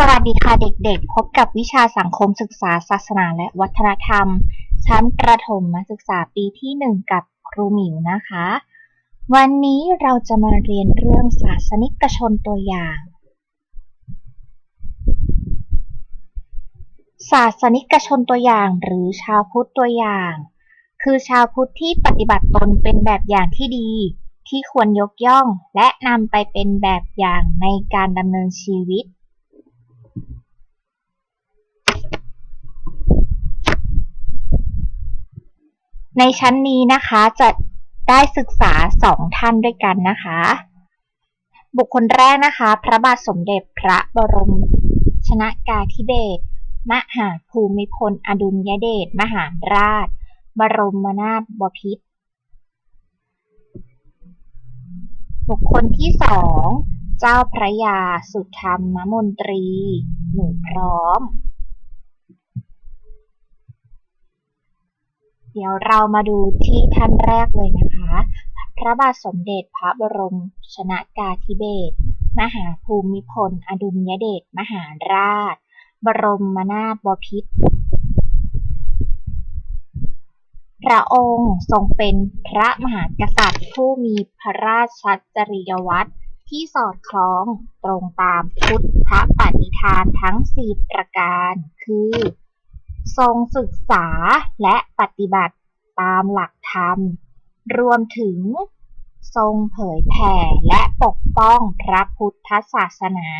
สวัสดีค่ะเด็กๆ พบกับวิชาสังคมศึกษาศาสนาและวัฒนธรรม ชั้นประถมศึกษาปีที่ 1 กับครูหมิวนะคะ วันนี้เราจะมาเรียนเรื่องศาสนิกชนตัวอย่าง ศาสนิกชนตัวอย่างหรือชาวพุทธตัวอย่าง คือชาวพุทธที่ปฏิบัติตนเป็นแบบอย่างที่ดี ที่ควรยกย่องและนำไปเป็นแบบอย่างในการดำเนินชีวิต ในชั้นนี้นะคะจะได้ศึกษาสองท่านด้วยกันนะคะ บุคคลแรกนะคะ พระบาทสมเด็จพระบรมชนากาธิเบศรมหาภูมิพลอดุลยเดชมหาราช บรมนาถบพิตรบุคคลที่สอง เจ้าพระยาสุธรรมมนตรี หนูพร้อม เดี๋ยวเรามาดูที่ท่านแรกเลยนะคะ พระบาทสมเด็จพระบรมชนากาธิเบศรมหาภูมิพล อดุลยเดชมหาราช บรมนาถบพิตรพระองค์ทรงเป็นพระมหากษัตริย์ผู้มีพระราชจริยวัตรที่สอดคล้องตรงตามพุทธปณิธานทั้งสี่ประการ คือ ทรงศึกษาและปฏิบัติตามหลักธรรม รวมถึง ทรงเผยแผ่และปกป้องพระพุทธศาสนา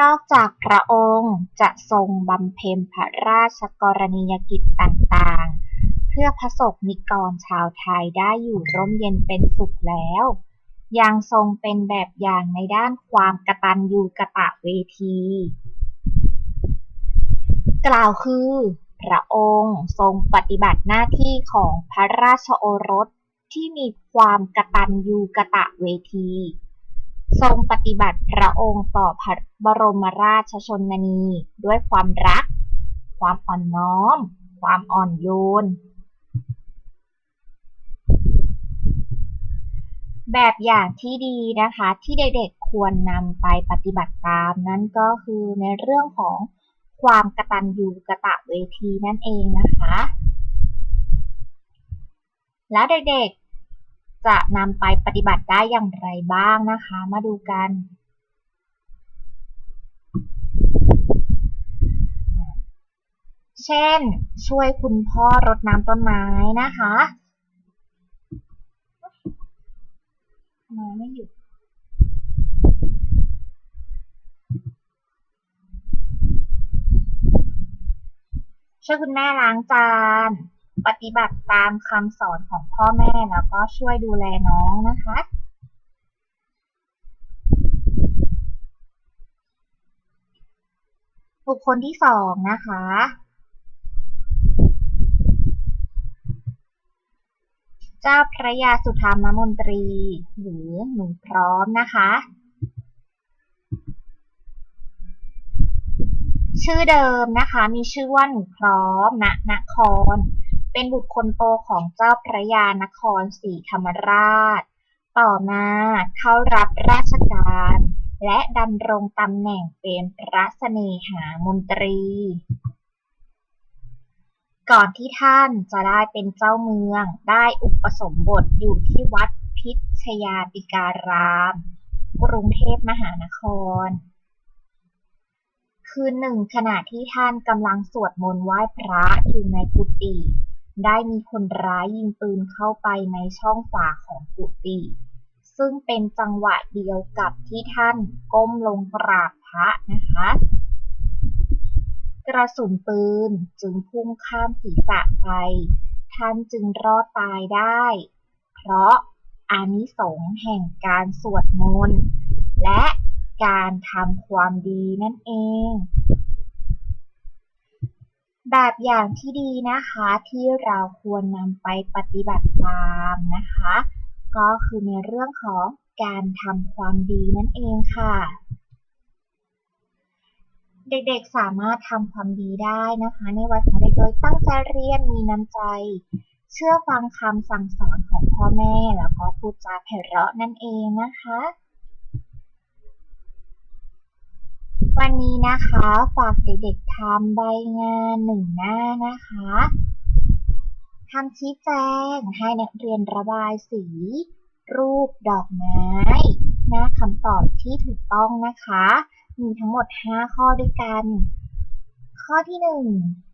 นอกจากพระองค์จะทรงบำเพ็ญพระราชกรณียกิจต่างๆ เพื่อพระสงฆ์นิกรชาวไทยได้อยู่ร่มเย็นเป็นสุขแล้ว ยังทรงเป็นแบบอย่างในด้านความกตัญญูกะตะเวที กล่าวคือ พระองค์ทรงปฏิบัติหน้าที่ของพระราชโอรสที่มีความกตัญญูกะตะเวที ทรงปฏิบัติพระองค์ต่อพระบรมราชชนนี ด้วยความรัก ความอ่อนน้อม ความอ่อนโยน แบบอย่างที่ดีนะคะที่เด็กๆควรนำไปปฏิบัติตามนั่นก็คือในเรื่องของ ความกระตัญญูกระตะเวทีนั่นเองนะคะ แล้วเด็กๆ จะนำไปปฏิบัติได้อย่างไรบ้างนะคะ มาดูกัน เช่น ช่วยคุณพ่อรดน้ำต้นไม้นะคะ ไมไม่หยุด ช่วยคุณแม่ล้างจาน ปฏิบัติตามคำสอนของพ่อแม่แล้วก็ช่วยดูแลน้องนะคะบุคคลที่สองนะคะ เจ้าพระยาสุธรรมมนตรี หรือหนูพร้อมนะคะ ชื่อเดิมนะคะ มีชื่อว่าหนูพร้อมณนคร เป็นบุตรคนโตของเจ้าพระยานครศรีธรรมราช ต่อมาเข้ารับราชการ และดำรงตำแหน่งเป็นพระเสน่หามนตรี ก่อนที่ท่านจะได้เป็นเจ้าเมือง ได้อุปสมบทอยู่ที่วัดพิชยาติการาม กรุงเทพมหานคร คืนหนึ่งขณะที่ท่านกำลังสวดมนต์ไหว้พระอยู่ในกุฏิได้มีคนร้ายยิงปืนเข้าไปในช่องฝาของกุฏิซึ่งเป็นจังหวะเดียวกับที่ท่านก้มลงกราบพระนะคะ กระสุนปืนจึงพุ่งข้ามศีรษะไป ท่านจึงรอดตายได้ เพราะอานิสงส์แห่งการสวดมนต์และ การทำความดีนั่นเอง แบบอย่างที่ดีนะคะที่เราควรนำไปปฏิบัติตามนะคะ ก็คือในเรื่องของการทำความดีนั่นเองค่ะ เด็กๆสามารถทำความดีได้นะคะ ในวัยของเด็กโดยตั้งใจเรียนมีน้ำใจ เชื่อฟังคำสั่งสอนของพ่อแม่แล้วก็พูดจาไพเราะนั่นเองนะคะ วันนี้นะคะฝากเด็กๆทำใบงานหนึ่งหน้านะคะคำชี้แจงให้นักเรียนระบายสี รูปดอกไม้ หน้าคำตอบที่ถูกต้องนะคะ มีทั้งหมด 5 ข้อด้วยกัน ข้อที่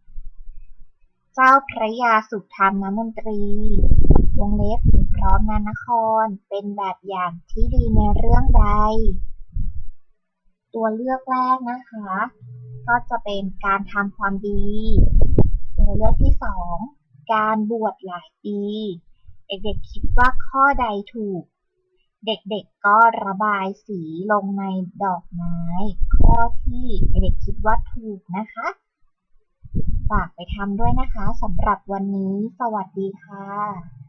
1 เจ้าพระยาสุธรรมมนตรีวงเล็บพร้อมนานคร เป็นแบบอย่างที่ดีในเรื่องใด ตัวเลือกแรกนะคะ ก็จะเป็นการทำความดี ตัวเลือกที่2การบวชหลายปี เด็กๆคิดว่าข้อใดถูก เด็กๆก็ระบายสีลงในดอกไม้ ข้อที่เด็กๆคิดว่าถูกนะคะฝากไปทำด้วยนะคะสำหรับวันนี้ สวัสดีค่ะ